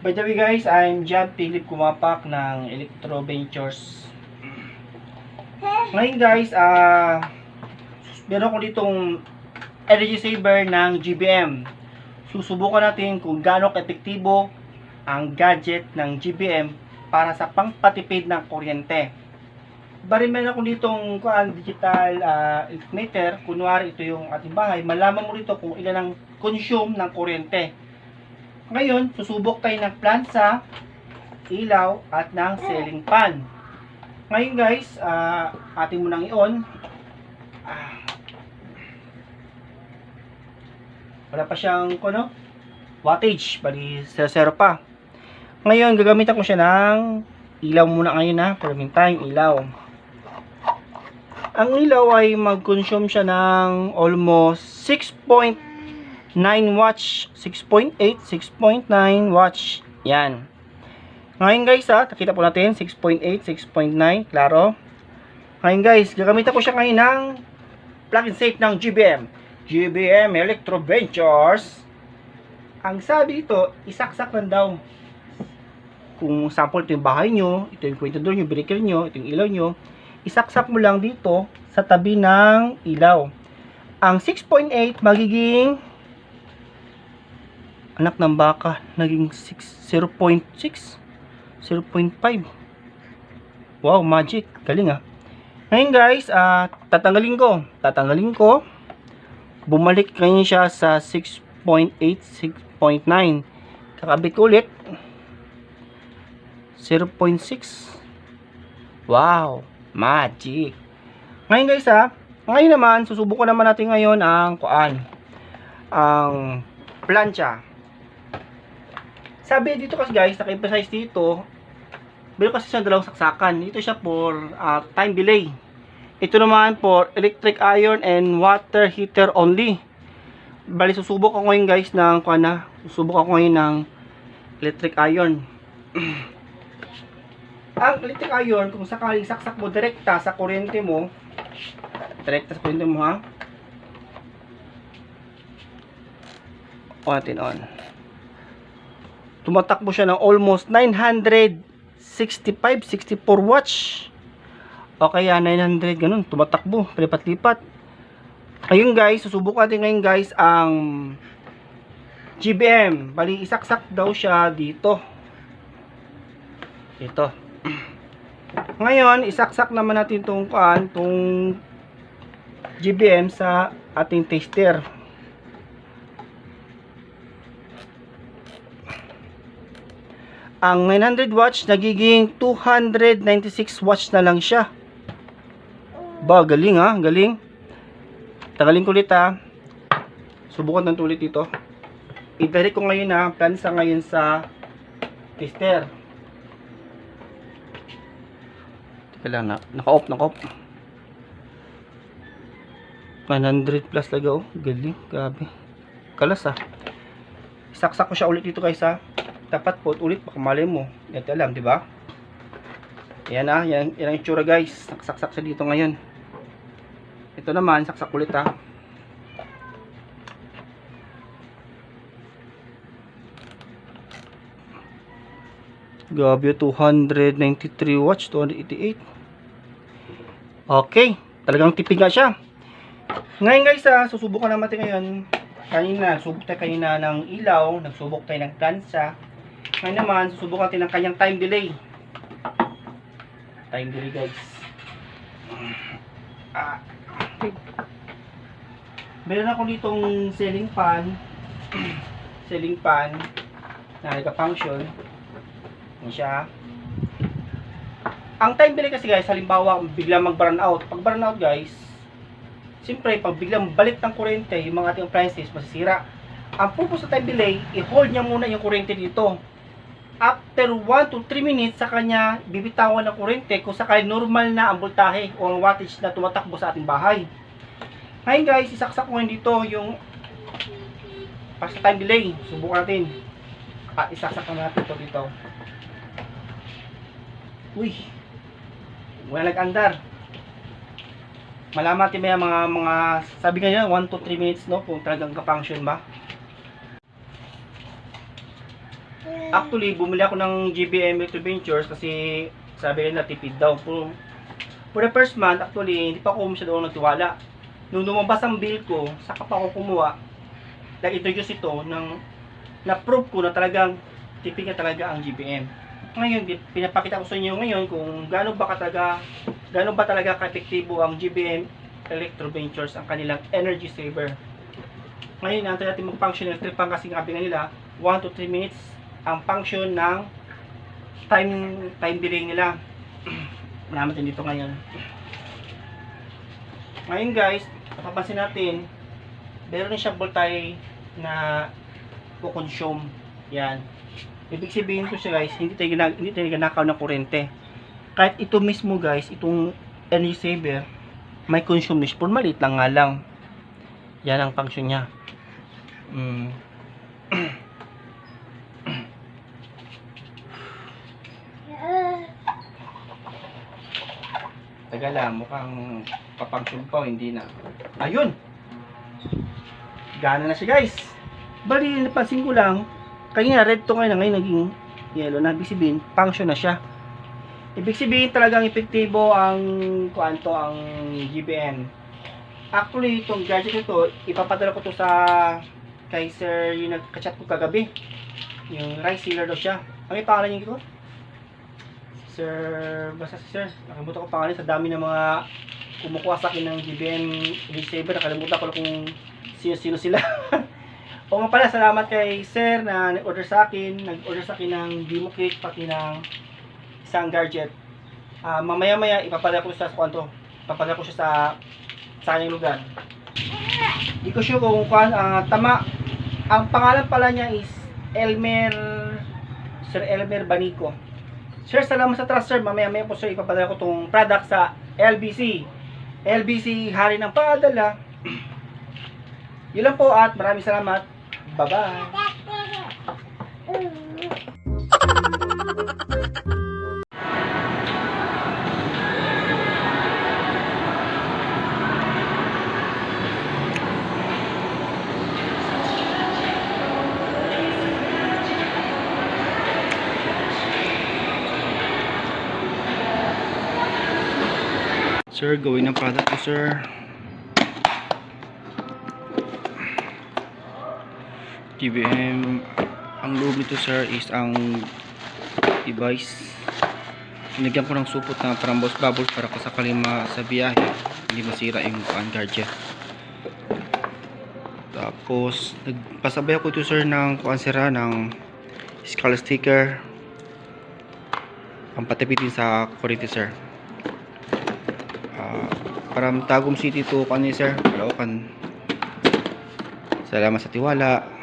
By the way guys, I'm John Philip Kumapak ng Electro Ventures. Ngayon guys, ah meron ko ditong energy saver ng GBM. Susubukan natin kung gaano kaepektibo ang gadget ng GBM para sa pangpatipid ng kuryente. Bari meron ako ditong kuan digital ah, meter, kunwari ito yung ating bahay, malaman mo rito kung ilan ang consume ng kuryente. Ngayon, susubok tayo ng plansa, ilaw, at ng ceiling fan. Ngayon guys, ah, ating munang i-on. Ah. wala pa siyang ano, wattage, bali 0 pa. Ngayon, gagamitan ko siya ng ilaw muna ngayon na, for meantime, ilaw. Ang ilaw ay mag-consume siya ng almost 6.9 watts, 6.8, 6.9 watts. Yan. Ngayon guys ha, nakita po natin, 6.8, 6.9, klaro. Ngayon guys, gagamitan ko siya ngayon ng plug and safe ng GBM. GBM Electro Ventures. Ang sabi dito, isaksak lang daw. Kung sample ito yung bahay nyo, ito yung kwentador nyo, breaker nyo, ito yung ilaw nyo, isaksak mo lang dito sa tabi ng ilaw. Ang 6.8 magiging anak ng baka, naging 6, 0.6, 0.5. Wow, magic. Galing ah. Ngayon guys, ah tatanggalin ko. Tatanggalin ko. Bumalik ngayon siya sa 6.8, 6.9. Kakabit ulit. 0.6. Wow, magic. Ngayon guys ha, ngayon naman, susubukan naman natin ngayon ang kuan. Ang plancha. Sabi dito kasi guys, naka-emphasize dito, meron kasi siyang dalawang saksakan. Dito siya for ah, time delay. Ito naman for electric iron and water heater only. Bali, susubok ako ngayon guys ng kuan na. Susubok ako ngayon ng electric iron. Ang electric iron, kung sakaling saksak mo direkta sa kuryente mo, direkta sa kuryente mo ha, on natin on. Tumatakbo siya ng almost 965, 64 watts. O kaya 900, ganun, tumatakbo, lipat-lipat. Ayun guys, susubukan natin ngayon guys ang GBM. Bali, isaksak daw siya dito. Ito. Ngayon, isaksak naman natin itong kuan, itong GBM sa ating tester. Ang 900 watts nagiging 296 watts na lang siya. Ba, galing ha, galing. Tagalin ko ulit ha. Subukan ng ulit dito. I-direct ko ngayon ha, plansa ngayon sa tester. Teka lang, na, naka-off, naka-off. 100 plus laga oh. Galing, grabe. Kalas ah. Saksak ko siya ulit dito guys ha. Dapat po ulit baka mali mo. Ito lang, di ba? Yan ah, yan, yan ang itsura guys. Saksak siya dito ngayon. Ito naman, saksak ulit ha. Gabi 293 watts, 288. Okay, talagang tipid nga siya. Ngayon guys, ah, susubukan naman natin ngayon. Kanina, subok tayo kanina ng ilaw, nagsubok tayo ng plansa. Ngayon naman, susubukan natin ng kanyang time delay. Time delay guys. Ah. Meron ako ditong ceiling fan. ceiling fan na nagka-function. Yan siya. Ang time delay kasi guys, halimbawa biglang mag-burn out. Pag burn out guys, siyempre pag biglang balik ng kuryente, yung mga ating appliances masisira. Ang purpose sa time delay, i-hold niya muna yung kuryente dito. After 1 to 3 minutes sa kanya bibitawan ng kuryente kung sakali normal na ang voltahe o ang wattage na tumatakbo sa ating bahay. Ngayon guys, isaksak ko ngayon dito yung para sa time delay. Subukan natin. Ah, isaksak na natin ito dito. Uy. Wala nag-andar. Malaman natin may mga mga sabi nga 1 to 3 minutes no kung talagang ka-function ba. Actually, bumili ako ng GBM Electro Ventures kasi sabi nila tipid daw. For, for the first month, actually, hindi pa ako masyadong nagtiwala. Nung lumabas ang bill ko, saka pa ako kumuha, nag-introduce ito ng na-prove ko na talagang tipid na talaga ang GBM. Ngayon, pinapakita ko sa inyo ngayon kung gaano ba talaga gaano ba talaga ka-epektibo ang GBM Electro Ventures ang kanilang energy saver. Ngayon, natin natin mag-function ng trip kasi nga nga nila 1 to 3 minutes ang function ng time time delay nila. Malaman natin dito ngayon. Ngayon guys, napapansin natin, meron siyang voltage na kukonsume. Yan. Ibig sabihin ko siya guys, hindi tayo, ginag hindi tayo ginakaw ng kuryente. Kahit ito mismo guys, itong energy saver, may consume. Pero maliit lang nga lang. Yan ang function niya. Mm. Taga lang, mukhang papangsyon pa o hindi na. Ayun! Gana na siya guys. Bali, napansin ko lang, kanina red to ngayon, ngayon naging yellow na. Ibig sabihin, function na siya. Ibig sabihin talagang epektibo ang kuanto ang GBM. Actually, itong gadget ito, ipapadala ko to sa kay sir yung nagka-chat ko kagabi. Yung rice sealer daw siya. Ano yung pangalan niya ko? Sir, basta si sir. Nakalimutan ko pangalan sa dami ng mga kumukuha sa akin ng GBM receiver. Nakalimutan ko lang kung sino-sino sila. o nga pala, salamat kay sir na nag-order sa akin. Nag-order sa akin ng demo kit pati ng isang gadget. Ah, mamaya-maya ipapadala ko siya sa kwanto. Ipapadala ko siya sa sa kanyang lugar. Hindi ko sure kung kuan ah, tama. Ang pangalan pala niya is Elmer Sir Elmer Banico. Sir, salamat sa trust sir. Mamaya-maya po sir ipapadala ko tong product sa LBC. LBC Hari ng Padala. Yun lang po at maraming salamat. Bye-bye. Sir, gawin ng product ko, sir. GBM. Ang loob nito, sir, is ang device. Sinagyan ko ng supot na parang boss bubbles para kasakali sa biyahe. Hindi masira yung fan gadget. Tapos, nagpasabay ako ito, sir, ng kuansera ng skull sticker. Ang patipitin sa kurente, sir. Ah, from Tagum City to Kani sir, Caloocan. Salamat sa tiwala.